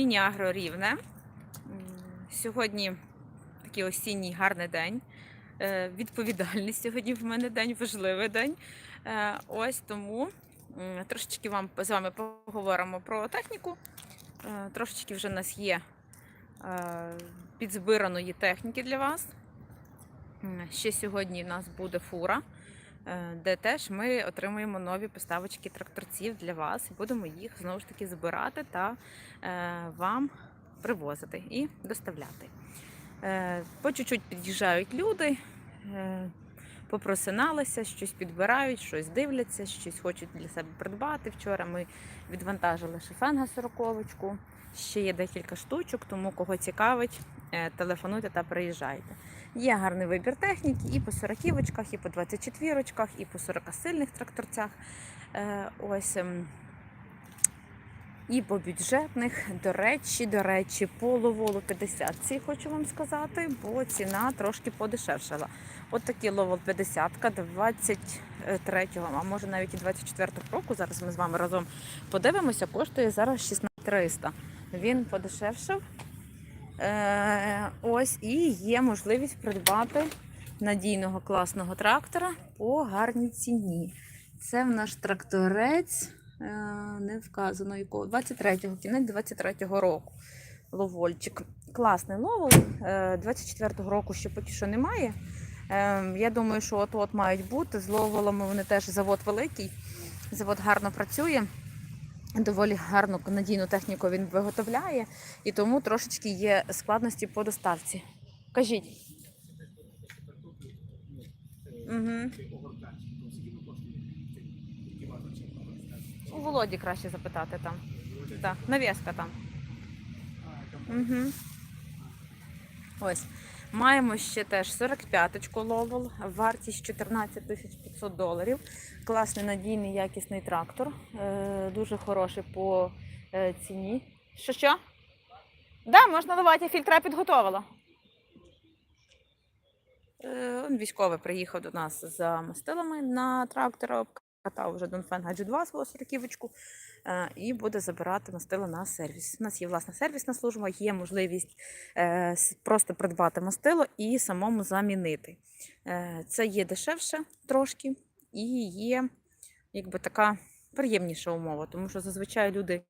Міні-Агро Рівне. Сьогодні такий осінній гарний день. Е, Відповідальний сьогодні в мене день, важливий день. Е, Ось тому трошечки вам з вами поговоримо про техніку. Е, Трошечки вже в нас є підзбираної техніки для вас. Ще сьогодні в нас буде фура, де теж ми отримуємо нові поставочки тракторців для вас будемо їх знову ж таки збирати та е, вам привозити і доставляти. Е, По чуть-чуть під'їжджають люди, е, попросиналися, щось підбирають, щось дивляться, щось хочуть для себе придбати. Вчора ми відвантажили шефенга сороковочку. Ще є декілька штучок, тому кого цікавить, е, телефонуйте та приїжджайте. Є гарний вибір техніки і по 40 і по 24 і по 40 сильних тракторцях. Е, Ось. ем, і по бюджетних, до речі, до речі, по ловолу 50 ці хочу вам сказати, бо ціна трошки подешевшала. От такі ловол 50 23-го, а може навіть і 24-го року. Зараз ми з вами разом подивимося, коштує зараз 16300. Він подешевшав. Е, ось і є можливість придбати надійного класного трактора по гарній ціні. Це в наш тракторець. Е, не вказано якого 23-го, кінець 23-го року. Ловольчик. Класний ловол. Е, 24-го року ще поки що немає. Е, Я думаю, що от-от мають бути. З ловолами вони теж завод великий. Завод гарно працює. Доволі гарну надійну техніку він виготовляє, і тому трошечки є складності по доставці. Кажіть. Угу. У Володі краще запитати там. Так, навіска там. Угу. Ось. Маємо ще теж 45-ку ловол, вартість 14 500 доларів. Класний, надійний, якісний трактор. Е, дуже хороший по е, ціні. Що що? Да, можна давати, я фільтра підготовила. Е, військовий приїхав до нас за мастилами на трактора, обкатав вже Донфен Гаджу 2 свого сороківочку е, і буде забирати мастила на сервіс. У нас є власна сервісна служба, є можливість е, просто придбати мастило і самому замінити. Е, Це є дешевше трошки і є якби така приємніша умова, тому що зазвичай люди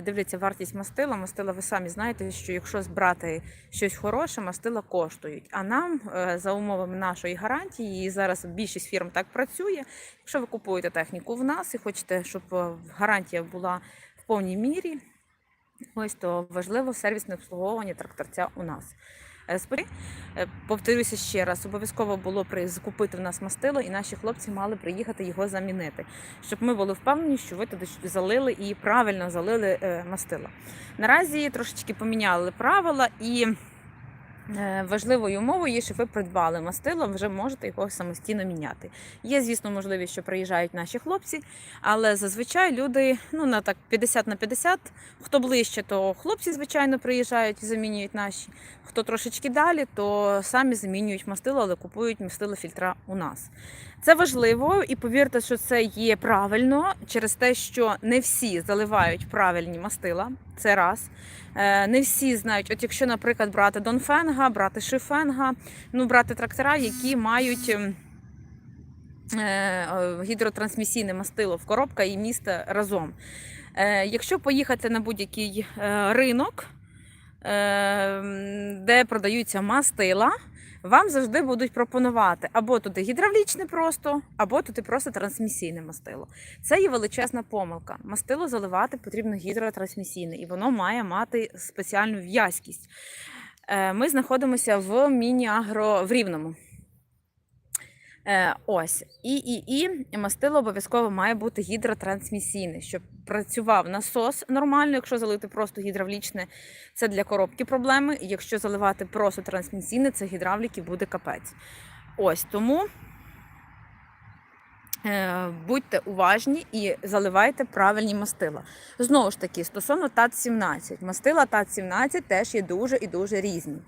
дивляться вартість мастила. Мастила, ви самі знаєте, що якщо збрати щось хороше, мастила коштують. А нам е, за умовами нашої гарантії, і зараз більшість фірм так працює. Якщо ви купуєте техніку в нас і хочете, щоб е, гарантія була в повній мірі, ось то важливо сервісне обслуговування тракторця у нас. Е, е, Повторюся ще раз, обов'язково було закупити в нас мастило, і наші хлопці мали приїхати його замінити, щоб ми були впевнені, що ви туди залили і правильно залили е, мастило. Наразі трошечки поміняли правила і. Е, Важливою умовою є, що ви придбали мастило, вже можете його самостійно міняти. Є, звісно, можливість, що приїжджають наші хлопці, але зазвичай люди ну на так 50 на 50. Хто ближче, то хлопці, звичайно, приїжджають і замінюють наші. Хто трошечки далі, то самі замінюють мастило, але купують мастило фільтра у нас. Це важливо, і повірте, що це є правильно через те, що не всі заливають правильні мастила. Це раз. Е, Не всі знають, от якщо, наприклад, брати Донфенга, брати Шифенга, ну брати трактора, які мають. ем, е, е, Гідротрансмісійне мастило в коробка і місце разом. Якщо поїхати на будь-який ринок, де продаються мастила, вам завжди будуть пропонувати або туди гідравлічне просто, або туди просто трансмісійне мастило. Це є величезна помилка. Мастило заливати потрібно гідротрансмісійне, і воно має мати спеціальну в'язкість. Е, Ми знаходимося в міні-агро в Рівному. Е, ось. І, і, і мастило обов'язково має бути гідротрансмісійне, щоб працював насос нормально. Якщо залити просто гідравлічне, це для коробки проблеми. Якщо заливати просто трансмісійне, це гідравліки буде капець. Ось тому е, будьте уважні і заливайте правильні мастила. Знову ж таки, стосовно ТАТ-17. Мастила ТАТ-17 теж є дуже і дуже різні.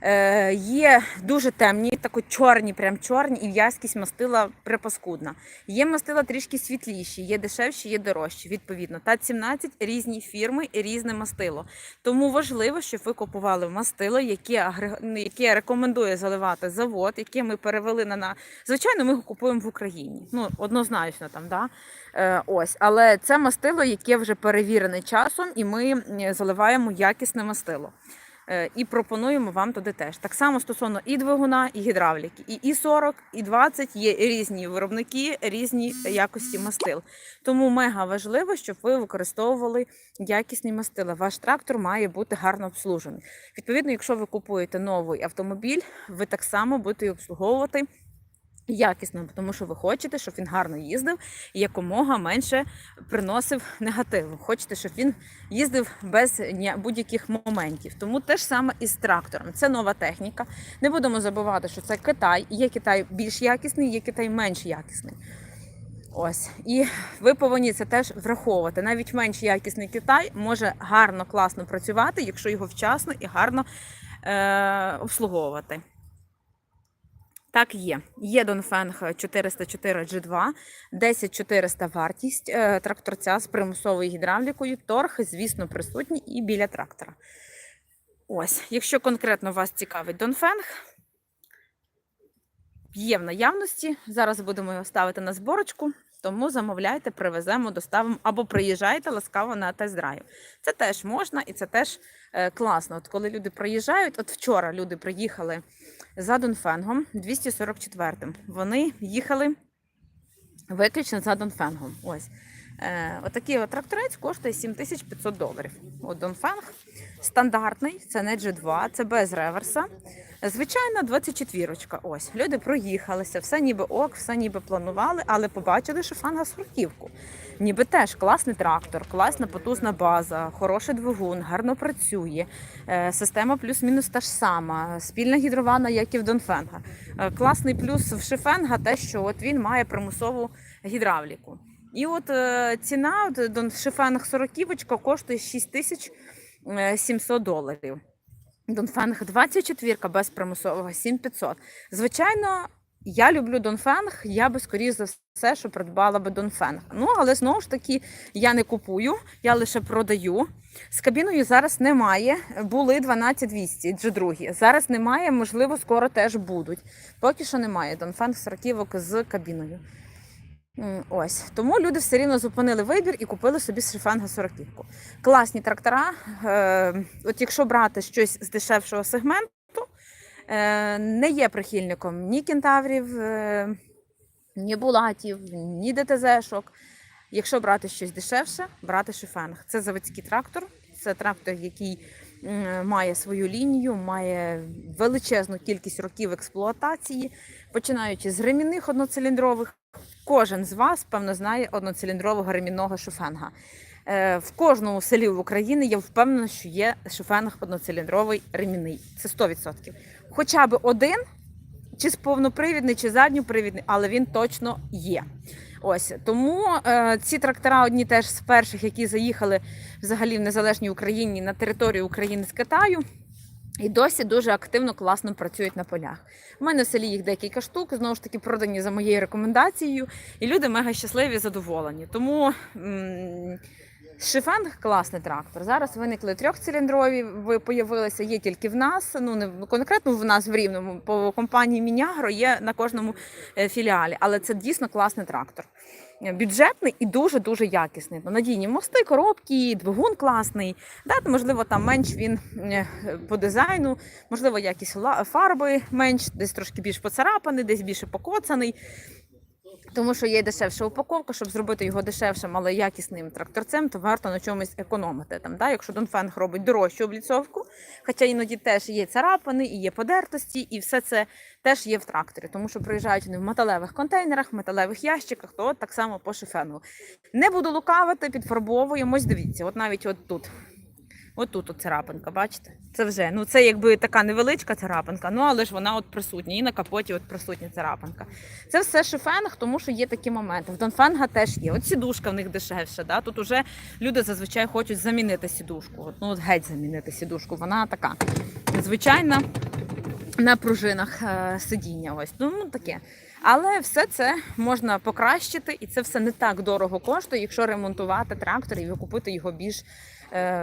Е, є дуже темні, тако чорні, прям чорні, і в'язкість мастила припаскудна. Є мастила трішки світліші, є дешевші, є дорожчі. Відповідно, та 17 різні фірми і різне мастило. Тому важливо, щоб ви купували мастило, яке, рекомендує заливати завод, яке ми перевели на, на... звичайно, ми його купуємо в Україні. Ну однозначно там, да. Е, ось, але це мастило, яке вже перевірене часом, і ми заливаємо якісне мастило. Е, І пропонуємо вам туди теж. Так само стосовно і двигуна, і гідравліки. І і 40, і 20 є різні виробники, різні якості мастил. Тому мега важливо, щоб ви використовували якісні мастила. Ваш трактор має бути гарно обслужений. Відповідно, якщо ви купуєте новий автомобіль, ви так само будете обслуговувати. Якісно, тому що ви хочете, щоб він гарно їздив і якомога менше приносив негативу. Хочете, щоб він їздив без будь-яких моментів. Тому те ж саме і з трактором. Це нова техніка. Не будемо забувати, що це Китай. Є Китай більш якісний, є Китай менш якісний. Ось і ви повинні це теж враховувати. Навіть менш якісний Китай може гарно, класно працювати, якщо його вчасно і гарно е- обслуговувати. Так, є. Є Донфенг 404 G2, 10400 вартість е, тракторця з примусовою гідравлікою. Торг, звісно, присутній і біля трактора. Ось, якщо конкретно вас цікавить Донфенг, є в наявності. Зараз будемо його ставити на зборочку. Тому замовляйте, привеземо, доставимо або приїжджайте ласкаво на тест-драйв. Це теж можна і це теж е, класно. От коли люди приїжджають, от вчора люди приїхали за Донфенгом 244-м. Вони їхали виключно за Донфенгом. Ось. Е, отакий от тракторець коштує 7500 доларів. От Донфенг стандартний, це не G2, це без реверса. Звичайна 24-очка. Ось. Люди проїхалися, все ніби ок, все ніби планували, але побачили, що фанга сортівку. Ніби теж класний трактор, класна потужна база, хороший двигун, гарно працює. Е, Система плюс-мінус та ж сама, спільна гідрована, як і в Донфенга. Е, Класний плюс в Шифенга те, що от він має примусову гідравліку. І от е, ціна от, Шифенг 40 коштує 6700 доларів. Донфенг 24 без примусового 7500. Звичайно, я люблю Донфенг, я би скоріш за все, що придбала би Донфенг. Ну, але знову ж таки, я не купую, я лише продаю. З кабіною зараз немає. Були 12200 G2. Зараз немає, можливо, скоро теж будуть. Поки що немає Донфенг 40 з кабіною. Ось тому люди все рівно зупинили вибір і купили собі Шифенга 40 Класні трактора. Е, от якщо брати щось з дешевшого сегменту, е, не є прихильником ні кентаврів, е, ні булатів, ні ДТЗшок. Якщо брати щось дешевше, брати Шифенг. Це заводський трактор, це трактор, який має свою лінію, має величезну кількість років експлуатації, починаючи з ремінних одноциліндрових. Кожен з вас, певно, знає одноциліндрового ремінного шофенга. Е, В кожному селі в Україні я впевнена, що є шофенг одноциліндровий ремінний. Це 100%. Хоча б один, чи з повнопривідний, чи задньопривідний, але він точно є. Ось тому е, ці трактора одні теж з перших, які заїхали взагалі в незалежній Україні на територію України з Китаю. І досі дуже активно класно працюють на полях. У мене в селі їх декілька штук, знову ж таки, продані за моєю рекомендацією, і люди мега щасливі, задоволені. Тому м- Шифенг класний трактор. Зараз виникли трьохциліндрові, ви появилися, є тільки в нас. Ну не конкретно в нас в рівному по компанії Мінягро є на кожному е, філіалі, але це дійсно класний трактор. Е, Бюджетний і дуже дуже якісний. Ну, Надійні мости, коробки, двигун класний. Да, можливо, там менш він е, по дизайну, можливо, якість фарби менш, десь трошки більш поцарапаний, десь більше покоцаний. Тому що є дешевша упаковка, щоб зробити його дешевшим, але якісним тракторцем, то варто на чомусь економити. Там, да? Якщо Донфенг робить дорожчу обліцовку, хоча іноді теж є царапини, і є подертості, і все це теж є в тракторі. Тому що приїжджають вони в металевих контейнерах, в металевих ящиках, то так само по шифенгу. Не буду лукавити, підфарбовуємо. Ось дивіться, от навіть от тут. Отут от царапинка, бачите? Це вже ну це якби така невеличка царапинка, ну але ж вона от присутня. І на капоті от присутня царапинка. Це все шифенг, тому що є такі моменти. В Донфенга теж є. От сідушка в них дешевша. Да? Тут уже люди зазвичай хочуть замінити сідушку. От, ну от геть замінити сідушку. Вона така звичайна на пружинах е, сидіння. Ось ну таке. Але все це можна покращити, і це все не так дорого коштує, якщо ремонтувати трактор і купити його більш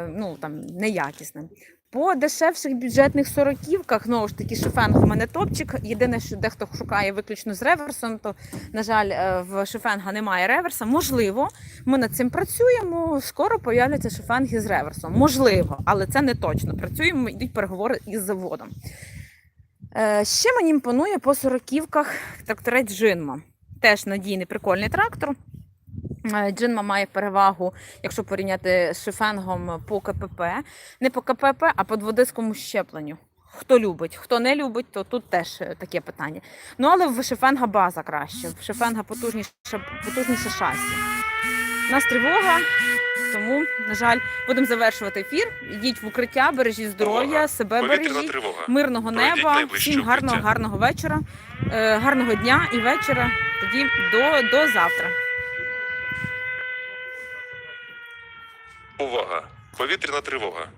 ну там неякісним. По дешевших бюджетних сороківках, знову ж таки, шифенг у мене топчик. Єдине, що дехто шукає виключно з реверсом, то, на жаль, е, в шифенга немає реверса. Можливо, ми над цим працюємо. Скоро появляться шифенги з реверсом. Можливо, але це не точно. Працюємо, йдуть переговори із заводом. Е, Ще мені імпонує по сороківках тракторець Джинма. Теж надійний прикольний трактор. Е, Джинма має перевагу, якщо порівняти з шифенгом по КПП. Не по КПП, а по дводискому щепленню. Хто любить, хто не любить, то тут теж е, таке питання. Ну але в шифенга база краще, в шифенга потужніше, потужніше шасі. У нас тривога, тому, на жаль, будемо завершувати ефір. Йдіть в укриття, бережіть здоров'я, себе бережіть мирного неба, всім гарного, гарного вечора, е, гарного дня і вечора. Тоді до, до завтра. Увага! Повітряна тривога.